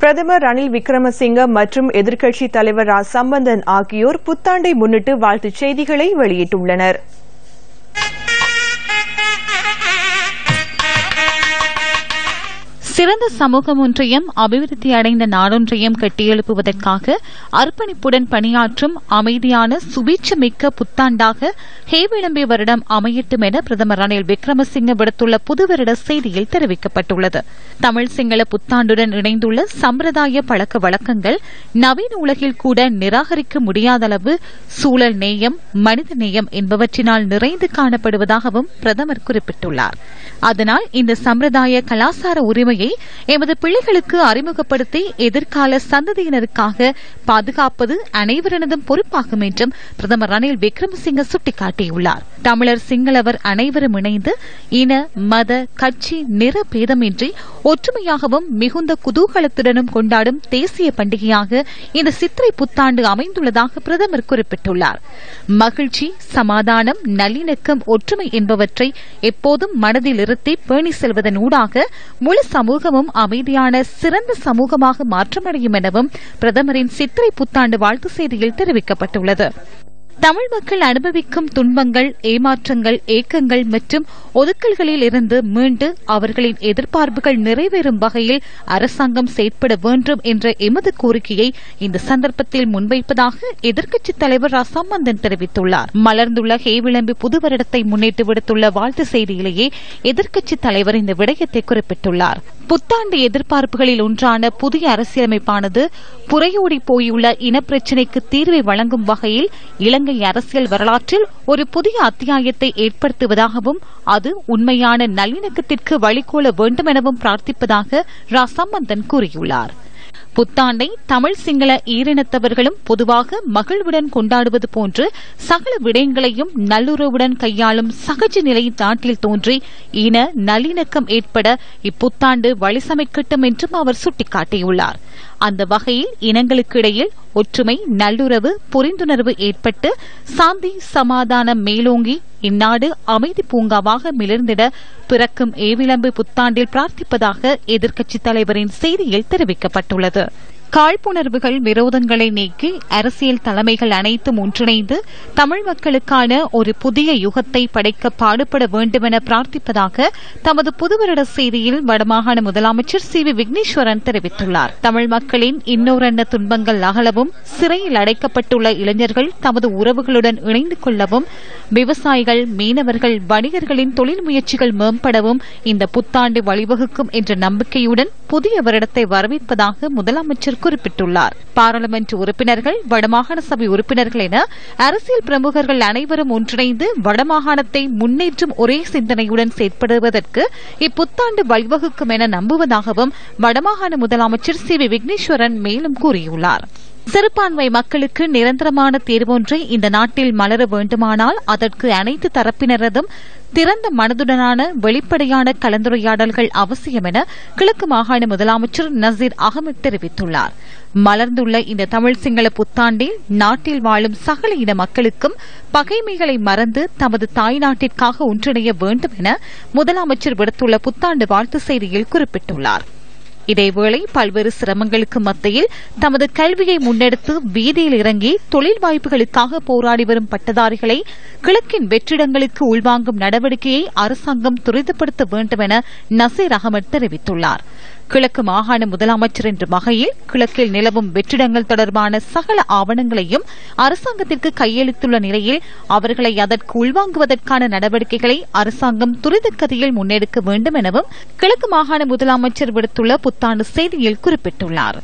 பிரதமர் ரணில் விக்ரமசிங்க மற்றும் எதிர்க்கட்சித் தலைவர் ரா சம்பந்தன் ஆகியோர் புத்தாண்டை முன்னிட்டு வாழ்த்துச் செய்திகளை வெளியிட்டுள்ளனா் சிறந்த சமூகம் ஒன்றையும் அபிவிருத்தி அடைந்த நாடொன்றையும் கட்டியெழுப்புவதற்காக அர்ப்பணிப்புடன் பணியாற்றும் அமைதியான சுபீட்சமிக்க புத்தாண்டாக ஹேவிளம்பி வருடம் அமையட்டும் என பிரதமர் ரணில் விக்ரமசிங்க விடுத்துள்ள புதுவருட செய்தியில் தெரிவிக்கப்பட்டுள்ளது. தமிழ் சிங்கள புத்தாண்டுடன் இணைந்துள்ள சம்பிரதாய பழக்க வழக்கங்கள் நவீன உலகில் கூட நிராகரிக்க முடியாத அளவு சூழல் நேயம் மனித நேயம் என்பவற்றினால் நிறைந்து காணப்படுவதாகவும் பிரதமர் குறிப்பிட்டுள்ளார். அதனால் இந்த சம்பிரதாய கலாசார உரிமையை எமது பிள்ளைகளுக்கு அறிமுகப்படுத்தி எதிர்கால சந்ததியினருக்காக பாதுகாப்பது அனைவரினதும் பொறுப்பாகும் என்றும் பிரதமர் ரணில் விக்ரமசிங்க சுட்டிக்காட்டியுள்ளார். தமிழர் சிங்களவர் அனைவரும் இணைந்து இன மத கட்சி நிற பேதமின்றி ஒற்றுமையாகவும் மிகுந்த குதூகலத்துடனும் கொண்டாடும் தேசிய பண்டிகையாக இந்த சித்திரை புத்தாண்டு அமைந்துள்ளதாக பிரதமர் குறிப்பிட்டுள்ளார். மகிழ்ச்சி சமாதானம் நல்லிணக்கம் ஒற்றுமை என்பவற்றை எப்போதும் மனதில் இருத்தி பேணி செல்வதன் ஊடாக முழு சமூகமும் அமைதியான சிறந்த சமூகமாக மாற்றமடையும் எனவும் பிரதமரின் சித்திரை புத்தாண்டு வாழ்த்து செய்தியில் தெரிவிக்கப்பட்டுள்ளது. தமிழ் மக்கள் அனுபவிக்கும் துன்பங்கள் ஏமாற்றங்கள் ஏக்கங்கள் மற்றும் ஒதுக்கல்களில் இருந்து மீண்டு அவர்களின் எதிர்பார்ப்புகள் நிறைவேறும் வகையில் அரசாங்கம் செயற்பட வேண்டும் என்ற எமது கோரிக்கையை இந்த சந்தர்ப்பத்தில் முன்வைப்பதாக எதிர்க்கட்சித் தலைவர் ரா சம்பந்தன் தெரிவித்துள்ளார். மலர்ந்துள்ள ஹேவிளம்பி புது வருடத்தை முன்னிட்டு விடுத்துள்ள வாழ்த்து செய்தியிலேயே எதிர்க்கட்சித் தலைவர் இந்த விடயத்தை குறிப்பிட்டுள்ளார். புத்தாண்டு எதிர்பார்ப்புகளில் ஒன்றான புதிய அரசியலமைப்பானது புறையோடி போயுள்ள இனப்பிரச்சினைக்கு தீர்வை வழங்கும் வகையில் இலங்கை அரசியல் வரலாற்றில் ஒரு புதிய அத்தியாயத்தை ஏற்படுத்துவதாகவும் அது உண்மையான நல்லிணக்கத்திற்கு வழிகோல வேண்டும் எனவும் பிரார்த்திப்பதாக ரா சம்பந்தன் கூறியுள்ளார். புத்தாண்டை தமிழ் சிங்கள ஈரினத்தவர்களும் பொதுவாக மகிழ்வுடன் கொண்டாடுவது போன்று சகல விடயங்களையும் நல்லுறவுடன் கையாளும் சகஜ நிலை நாட்டில் தோன்றி இன நல்லிணக்கம் ஏற்பட இப்புத்தாண்டு வழிசமைக்கட்டும் என்றும் அவர் சுட்டிக்காட்டியுள்ளார். அந்த வகையில் இனங்களுக்கிடையில் ஒற்றுமை நல்லுறவு புரிந்துணர்வு ஏற்பட்டு சாந்தி சமாதானம் மேலோங்கி இந்நாடு அமைதி பூங்காவாக மிளர்ந்திட பிறக்கும் ஏவிளம்பு புத்தாண்டில் பிரார்த்திப்பதாக எதிர்க்கட்சித் தலைவரின் செய்தியில் தெரிவிக்கப்பட்டுள்ளது. காழ்ப்புணர்வுகள் விரோதங்களை நீக்கி அரசியல் தலைமைகள் அனைத்தும் ஒன்றிணைந்து தமிழ் மக்களுக்கான ஒரு புதிய யுகத்தை படைக்க பாடுபட வேண்டுமென பிரார்த்திப்பதாக தமது புதுவருட செய்தியில் வடமாகாண முதலமைச்சர் சி வி விக்னேஸ்வரன் தெரிவித்துள்ளார். தமிழ் மக்களின் இன்னோரன்ன துன்பங்கள் அகலவும் சிறையில் அடைக்கப்பட்டுள்ள இளைஞர்கள் தமது உறவுகளுடன் இணைந்து கொள்ளவும் விவசாயிகள் மீனவர்கள் வணிகர்களின் தொழில் முயற்சிகள் மேம்படவும் இந்த புத்தாண்டு வழிவகுக்கும் என்ற நம்பிக்கையுடன் புதிய வருடத்தை வரவேற்பதாக முதலமைச்சர் குறிப்பிட்டுள்ளார். பாராளுமன்ற உறுப்பினர்கள் வடமாகாண சபை உறுப்பினர்கள் என அரசியல் பிரமுகர்கள் அனைவரும் ஒன்றிணைந்து வடமாகாணத்தை முன்னேற்றும் ஒரே சிந்தனையுடன் செயற்படுவதற்கு இப்புத்தாண்டு வழிவகுக்கும் என நம்புவதாகவும் வடமாகாண முதலமைச்சர் சி வி விக்னேஸ்வரன் மேலும் கூறியுள்ளார். சிறுபான்மை மக்களுக்கு நிரந்தரமான தீர்வொன்றை இந்த நாட்டில் மலர வேண்டுமானால் அதற்கு அனைத்து தரப்பினரதும் திறந்த மனதுடனான வெளிப்படையான கலந்துரையாடல்கள் அவசியம் என கிழக்கு மாகாண முதலமைச்சர் நசீர் அகமது தெரிவித்துள்ளார். மலர்ந்துள்ள இந்த தமிழ் சிங்கள புத்தாண்டில் நாட்டில் வாழும் சகல இன மக்களுக்கும் பகைமைகளை மறந்து தமது தாய்நாட்டிற்காக ஒன்றிணைய வேண்டும் என முதலமைச்சர் விடுத்துள்ள புத்தாண்டு வாழ்த்து செய்தியில் குறிப்பிட்டுள்ளார். இதேவேளை பல்வேறு சிரமங்களுக்கு மத்தியில் தமது கல்வியை முன்னெடுத்து வீதியில் இறங்கி தொழில் வாய்ப்புகளுக்காக போராடி வரும் பட்டதாரிகளை கிழக்கின் வெற்றிடங்களுக்கு உள்வாங்கும் நடவடிக்கையை அரசாங்கம் துரிதப்படுத்த வேண்டும் என நசீர் அகமது தெரிவித்துள்ளார். கிழக்கு மாகாண முதலமைச்சர் என்ற வகையில் கிழக்கில் நிலவும் வெற்றிடங்கள் தொடர்பான சகல ஆவணங்களையும் அரசாங்கத்திற்கு கையளித்துள்ள நிலையில் அவர்களை அதற்கு உள்வாங்குவதற்கான நடவடிக்கைகளை அரசாங்கம் துரிதகதியில் முன்னெடுக்க வேண்டும் எனவும் கிழக்கு மாகாண முதலமைச்சர் விடுத்துள்ள புத்தாண்டு செய்தியில் குறிப்பிட்டுள்ளாா்